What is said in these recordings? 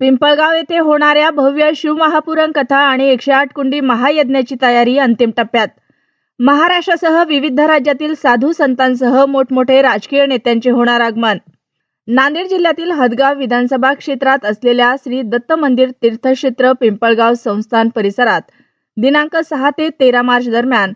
पिंपळगाव येथे होणाऱ्या भव्य शिवमहापुराण कथा आणि एकशे आठ कुंडी महायज्ञाची तयारी अंतिम टप्प्यात. महाराष्ट्रासह विविध राज्यातील साधू संतांसह मोठमोठे राजकीय नेत्यांचे होणार आगमन. नांदेड जिल्ह्यातील हदगाव विधानसभा क्षेत्रात असलेल्या श्री दत्त मंदिर तीर्थक्षेत्र पिंपळगाव संस्थान परिसरात दिनांक सहा ते तेरा मार्च दरम्यान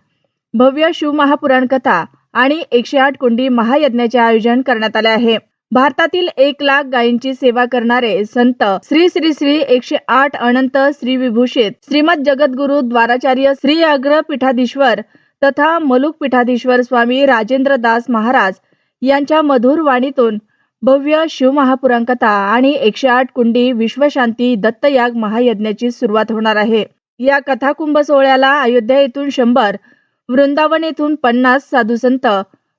भव्य शिवमहापुराण कथा आणि एकशे आठ कुंडी महायज्ञाचे आयोजन करण्यात आले आहे. भारतातील एक लाख गायींची सेवा करणारे संत श्री श्री श्री एकशे आठ अनंत श्री विभूषित श्रीमद जगद्गुरु द्वाराचार्य श्री अग्र पीठाधीश्वर तथा मलुक पीठाधीश्वर स्वामी राजेंद्र दास महाराज यांच्या मधुर वाणीतून भव्य शिवमहापुरांकथा आणि एकशे आठ कुंडी विश्वशांती दत्तयाग महायज्ञाची सुरुवात होणार आहे. या कथाकुंभ सोहळ्याला अयोध्या येथून शंभर वृंदावन येथून पन्नास साधू संत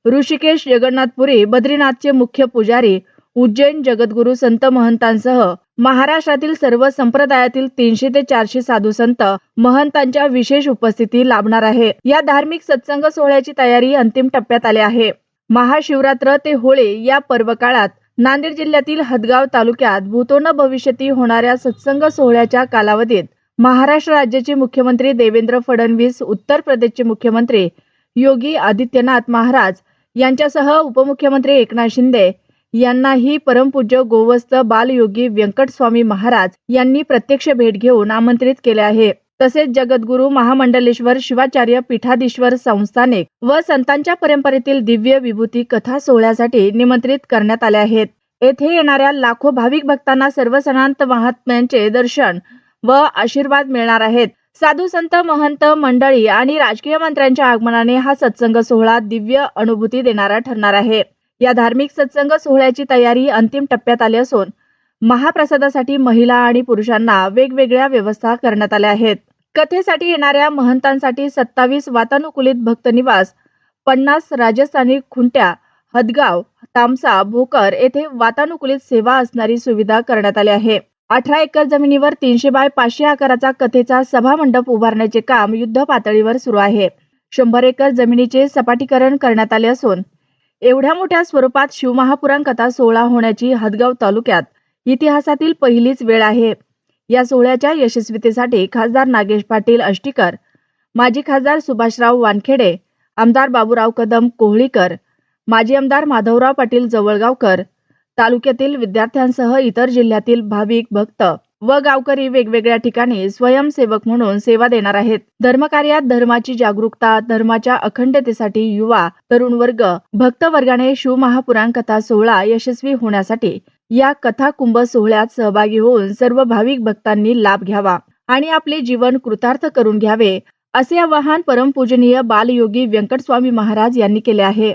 ऋषिकेश जगन्नाथपुरी बद्रीनाथचे मुख्य पुजारी उज्जैन जगद्गुरु संत महंतांसह महाराष्ट्रातील सर्व संप्रदायातील तीनशे ते चारशे साधू संत महंतांच्या विशेष उपस्थिती लाभणार आहे. या धार्मिक सत्संग सोहळ्याची तयारी अंतिम टप्प्यात आली आहे. महाशिवरात्र ते होळी या पर्व काळात नांदेड जिल्ह्यातील हदगाव तालुक्यात भूतोन भविष्यती होणाऱ्या सत्संग सोहळ्याच्या कालावधीत महाराष्ट्र राज्याचे मुख्यमंत्री देवेंद्र फडणवीस उत्तर प्रदेशचे मुख्यमंत्री योगी आदित्यनाथ महाराज यांच्यासह उपमुख्यमंत्री एकनाथ शिंदे यांनाही परमपूज्य गोवस्त बालयोगी व्यंकटस्वामी महाराज यांनी प्रत्यक्ष भेट घेऊन आमंत्रित केले आहे. तसेच जगद्गुरु महामंडलेश्वर शिवाचार्य पीठाधीश्वर संस्थानिक व संतांच्या परंपरेतील दिव्य विभूती कथा सोहळ्यासाठी निमंत्रित करण्यात आले आहेत. येथे येणाऱ्या लाखो भाविक भक्तांना सर्व सणांत महात्म्यांचे दर्शन व आशीर्वाद मिळणार आहेत. साधू संत महंत मंडळी आणि राजकीय मंत्र्यांच्या आगमनाने हा सत्संग सोहळा दिव्य अनुभूती देणारा ठरणार आहे. या धार्मिक सत्संग सोहळ्याची तयारी अंतिम टप्प्यात आली असून महाप्रसादासाठी महिला आणि पुरुषांना वेगवेगळ्या व्यवस्था करण्यात आल्या आहेत. कथेसाठी येणाऱ्या महंतांसाठी सत्तावीस वातानुकूलित भक्तनिवास पन्नास राजस्थानी खुंट्या हदगाव तामसा भोकर येथे वातानुकूलित सेवा असणारी सुविधा करण्यात आली आहे. अठरा एकर जमिनीवर तीनशे बाय पाचशे आकाराचा कथेचा सभामंडप उभारण्याचे काम युद्ध पातळीवर सुरू आहे. शंभर एकर जमिनीचे सपाटीकरण करण्यात आले असून एवढ्या मोठ्या स्वरूपात शिवमहापुराण कथा सोहळा होण्याची हदगाव तालुक्यात इतिहासातील पहिलीच वेळ आहे. या सोहळ्याच्या यशस्वीतेसाठी खासदार नागेश पाटील अष्टीकर माजी खासदार सुभाषराव वानखेडे आमदार बाबूराव कदम कोहळीकर माजी आमदार माधवराव पाटील जवळगावकर तालुक्यातील विद्यार्थ्यांसह इतर जिल्ह्यातील भाविक भक्त व गावकरी वेगवेगळ्या ठिकाणी स्वयंसेवक म्हणून सेवा देणार आहेत. धर्मकार्यात धर्माची जागरूकता धर्माच्या अखंडतेसाठी युवा तरुण वर्ग भक्त वर्गाने शिवमहापुराण कथा सोहळा यशस्वी होण्यासाठी या कथा कुंभ सोहळ्यात सहभागी होऊन सर्व भाविक भक्तांनी लाभ घ्यावा आणि आपले जीवन कृतार्थ करून घ्यावे असे आवाहन परमपूजनीय बालयोगी व्यंकटस्वामी महाराज यांनी केले आहे.